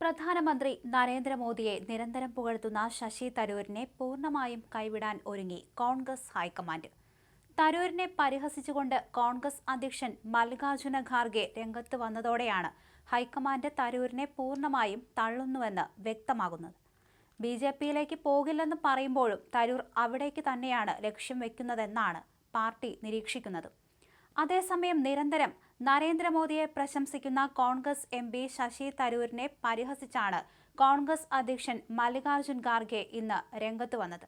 പ്രധാനമന്ത്രി നരേന്ദ്രമോദിയെ നിരന്തരം പുകഴ്ത്തുന്ന ശശി തരൂരിനെ പൂർണമായും കൈവിടാൻ ഒരുങ്ങി കോൺഗ്രസ് ഹൈക്കമാൻഡ്. തരൂരിനെ പരിഹസിച്ചുകൊണ്ട് കോൺഗ്രസ് അധ്യക്ഷൻ മല്ലികാർജുന ഖാർഗെ രംഗത്ത് വന്നതോടെയാണ് ഹൈക്കമാൻഡ് തരൂരിനെ പൂർണമായും തള്ളുന്നുവെന്ന് വ്യക്തമാകുന്നത്. ബി ജെ പിയിലേക്ക് പോകില്ലെന്ന് പറയുമ്പോഴും തരൂർ അവിടേക്ക് തന്നെയാണ് ലക്ഷ്യം വെക്കുന്നതെന്നാണ് പാർട്ടി നിരീക്ഷിക്കുന്നത്. അതേസമയം നിരന്തരം നരേന്ദ്രമോദിയെ പ്രശംസിക്കുന്ന കോൺഗ്രസ് എം പി ശശി തരൂരിനെ പരിഹസിച്ചാണ് കോൺഗ്രസ് അധ്യക്ഷൻ മല്ലികാർജുൻ ഖാർഗെ ഇന്ന് രംഗത്ത് വന്നത്.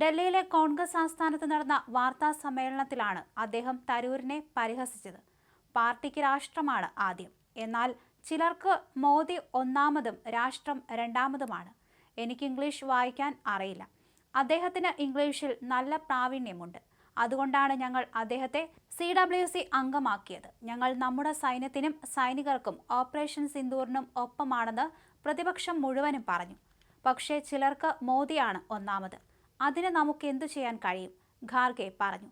ഡൽഹിയിലെ കോൺഗ്രസ് ആസ്ഥാനത്ത് നടന്ന വാർത്താ സമ്മേളനത്തിലാണ് അദ്ദേഹം തരൂരിനെ പരിഹസിച്ചത്. പാർട്ടിക്ക് രാഷ്ട്രമാണ് ആദ്യം. എന്നാൽ ചിലർക്ക് മോദി ഒന്നാമതും രാഷ്ട്രം രണ്ടാമതുമാണ്. എനിക്ക് ഇംഗ്ലീഷ് വായിക്കാൻ അറിയില്ല. അദ്ദേഹത്തിന് ഇംഗ്ലീഷിൽ നല്ല പ്രാവീണ്യമുണ്ട്. അതുകൊണ്ടാണ് ഞങ്ങൾ അദ്ദേഹത്തെ സി ഡബ്ല്യു സി അംഗമാക്കിയത്. ഞങ്ങൾ നമ്മുടെ സൈന്യത്തിനും സൈനികർക്കും ഓപ്പറേഷൻ സിന്ദൂറിനും ഒപ്പമാണെന്ന് പ്രതിപക്ഷം മുഴുവനും പറഞ്ഞു. പക്ഷേ ചിലർക്ക് മോദിയാണ് ഒന്നാമത്. അതിന് നമുക്ക് എന്തു ചെയ്യാൻ കഴിയും? ഖാർഗെ പറഞ്ഞു.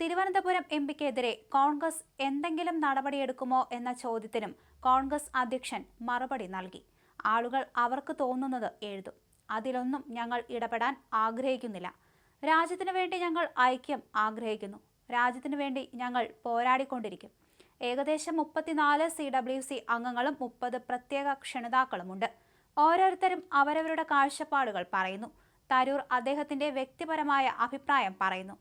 തിരുവനന്തപുരം എം പിക്കെതിരെ കോൺഗ്രസ് എന്തെങ്കിലും നടപടിയെടുക്കുമോ എന്ന ചോദ്യത്തിനും കോൺഗ്രസ് അധ്യക്ഷൻ മറുപടി നൽകി. ആളുകൾ അവർക്ക് തോന്നുന്നത് എഴുതും. അതിലൊന്നും ഞങ്ങൾ ഇടപെടാൻ ആഗ്രഹിക്കുന്നില്ല. രാജ്യത്തിനു വേണ്ടി ഞങ്ങൾ ഐക്യം ആഗ്രഹിക്കുന്നു. രാജ്യത്തിന് വേണ്ടി ഞങ്ങൾ പോരാടിക്കൊണ്ടിരിക്കും. ഏകദേശം മുപ്പത്തിനാല് സി ഡബ്ല്യു സി അംഗങ്ങളും മുപ്പത് പ്രത്യേക ക്ഷണിതാക്കളുമുണ്ട്. ഓരോരുത്തരും അവരവരുടെ കാഴ്ചപ്പാടുകൾ പറയുന്നു. തരൂർ അദ്ദേഹത്തിന്റെ വ്യക്തിപരമായ അഭിപ്രായം പറയുന്നു.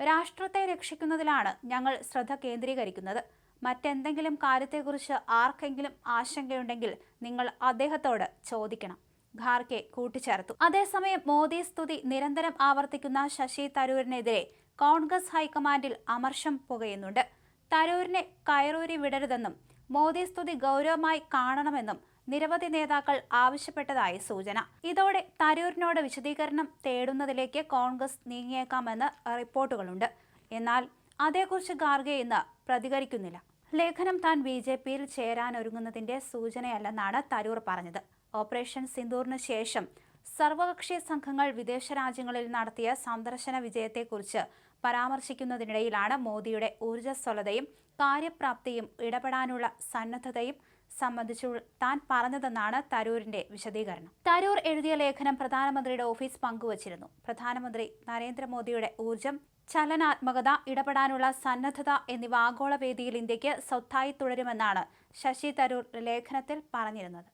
രാഷ്ട്രത്തെ രക്ഷിക്കുന്നതിലാണ് ഞങ്ങൾ ശ്രദ്ധ കേന്ദ്രീകരിക്കുന്നത്. മറ്റെന്തെങ്കിലും കാര്യത്തെക്കുറിച്ച് ആർക്കെങ്കിലും ആശങ്കയുണ്ടെങ്കിൽ നിങ്ങൾ അദ്ദേഹത്തോട് ചോദിക്കണം. ഖാർക്കെ കൂട്ടിച്ചേർത്തു. അതേസമയം മോദി സ്തുതി നിരന്തരം ആവർത്തിക്കുന്ന ശശി തരൂരിനെതിരെ കോൺഗ്രസ് ഹൈക്കമാൻഡിൽ അമർഷം പുകയുന്നുണ്ട്. തരൂരിനെ കയറൂരി വിടരുതെന്നും മോദി സ്തുതി ഗൗരവമായി കാണണമെന്നും നിരവധി നേതാക്കൾ ആവശ്യപ്പെട്ടതായി സൂചന. ഇതോടെ തരൂരിനോട് വിശദീകരണം തേടുന്നതിലേക്ക് കോൺഗ്രസ് നീങ്ങിയേക്കാമെന്ന് റിപ്പോർട്ടുകളുണ്ട്. എന്നാൽ അതേക്കുറിച്ച് ഖാർഗെ ഇന്ന് പ്രതികരിക്കുന്നില്ല. ലേഖനം താൻ ബി ജെ പിയിൽ ചേരാനൊരുങ്ങുന്നതിന്റെ സൂചനയല്ലെന്നാണ് തരൂർ പറഞ്ഞത്. ഓപ്പറേഷൻ സിന്ദൂറിന് ശേഷം സർവകക്ഷി സംഘങ്ങൾ വിദേശ രാജ്യങ്ങളിൽ നടത്തിയ സന്ദർശന വിജയത്തെക്കുറിച്ച് പരാമർശിക്കുന്നതിനിടയിലാണ് മോദിയുടെ ഊർജസ്വലതയും കാര്യപ്രാപ്തിയും ഇടപെടാനുള്ള സന്നദ്ധതയും സംബന്ധിച്ചു താൻ പറഞ്ഞതെന്നാണ് തരൂരിന്റെ വിശദീകരണം. തരൂർ എഴുതിയ ലേഖനം പ്രധാനമന്ത്രിയുടെ ഓഫീസ് പങ്കുവച്ചിരുന്നു. പ്രധാനമന്ത്രി നരേന്ദ്രമോദിയുടെ ഊർജം ചലനാത്മകത ഇടപെടാനുള്ള സന്നദ്ധത എന്നിവ ആഗോള വേദിയിൽ ഇന്ത്യയ്ക്ക് സ്വത്തായി തുടരുമെന്നാണ് ശശി തരൂർ ലേഖനത്തിൽ പറഞ്ഞിരുന്നത്.